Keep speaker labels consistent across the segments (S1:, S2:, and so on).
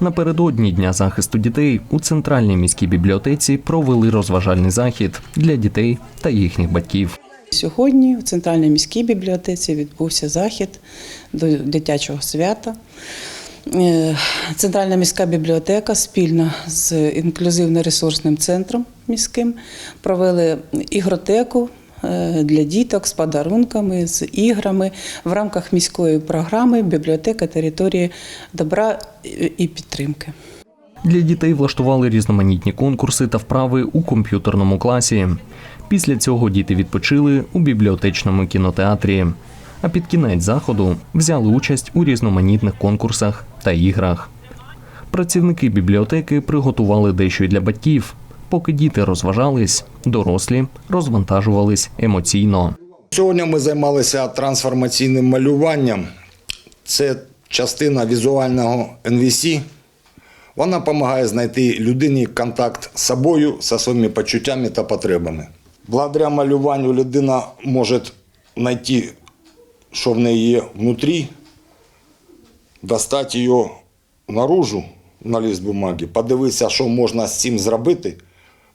S1: Напередодні Дня захисту дітей у центральній міській бібліотеці провели розважальний захід для дітей та їхніх батьків.
S2: Сьогодні в центральній міській бібліотеці відбувся захід до дитячого свята. Е, Центральна міська бібліотека спільно з інклюзивно-ресурсним центром міським провели ігротеку для діток з подарунками, з іграми в рамках міської програми Бібліотека території добра і підтримки.
S1: Для дітей влаштували різноманітні конкурси та вправи у комп'ютерному класі. Після цього діти відпочили у бібліотечному кінотеатрі. А під кінець заходу взяли участь у різноманітних конкурсах та іграх. Працівники бібліотеки приготували дещо й для батьків. Поки діти розважались, дорослі розвантажувались емоційно.
S3: Сьогодні ми займалися трансформаційним малюванням. Це частина візуального NVC. Вона допомагає знайти людині контакт з собою, зі своїми почуттями та потребами. Благодаря малюванню людина може знайти, що в неї є внутрі, достати його наружу на лист бумаги, подивитися, що можна з цим зробити,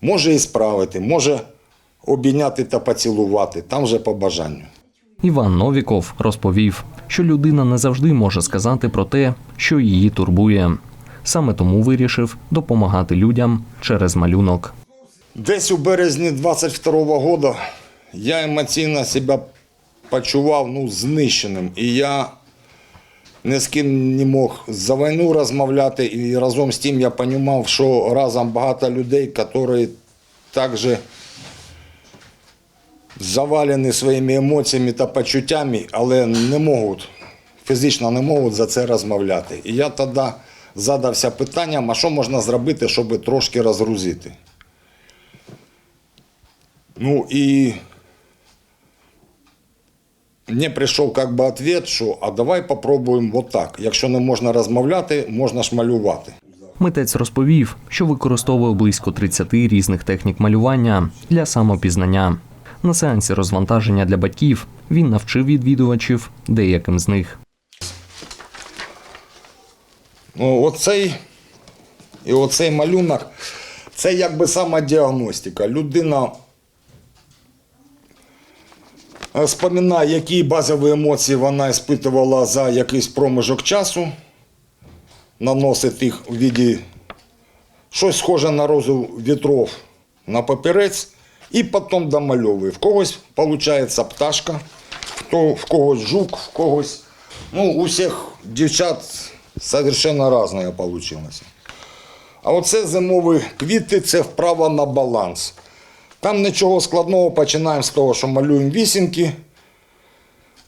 S3: може і справити, може обійняти та поцілувати, там вже по бажанню.
S1: Іван Новіков розповів, що людина не завжди може сказати про те, що її турбує. Саме тому вирішив допомагати людям через малюнок.
S3: Десь у березні 22-го року я емоційно себе почував ну, знищеним. І я ні з ким не мог за війну розмовляти. І разом з тим я розумів, що разом багато людей, які також завалені своїми емоціями та почуттями, але не можуть, фізично не можуть за це розмовляти. І я тоді задався питанням, а що можна зробити, щоб трошки розгрузити. Ну и мне прийшов как бы ответ, що а давай попробуємо вот так. Якщо не можна розмовляти, можна ж малювати.
S1: Митець розповів, що використовує близько 30 різних технік малювання для самопізнання. На сеансі розвантаження для батьків він навчив відвідувачів деяким з них.
S3: Ну, оцей і оцей малюнок це якби самодіагностика. Людина е, споминає, які базові емоції вона спитувала за якийсь проміжок часу, наносить їх у віді щось схоже на розу вітров на папірець і потім домальовує. В когось виходить пташка, в когось жук, в когось. Ну, у всіх дівчат совершенно різне вийшло. А оце зимові квіти це вправа на баланс. Там нічого складного, починаємо з того, що малюємо вісімки.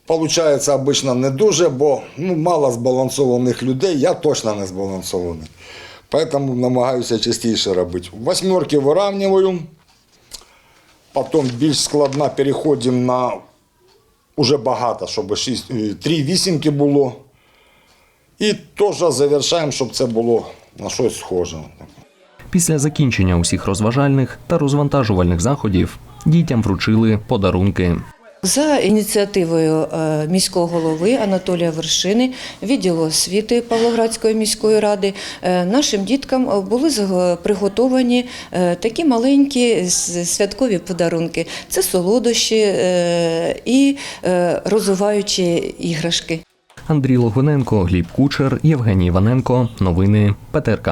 S3: Получається обично не дуже, бо ну, мало збалансованих людей, я точно не збалансований. Поэтому намагаюся частіше робити. Восьмерки вирівнюю, потім більш складна переходимо на уже багато, щоб шість, е, три вісімки було. І теж завершаємо, щоб це було на щось схоже.
S1: Після закінчення усіх розважальних та розвантажувальних заходів дітям вручили подарунки.
S4: За ініціативою е, міського голови Анатолія Вершини, відділу освіти Павлоградської міської ради, е, нашим діткам були приготовані е, такі маленькі святкові подарунки. Це солодощі і розвиваючі іграшки.
S1: Андрій Логвиненко, Гліб Кучер, Євгеній Іваненко. Новини ПТРК.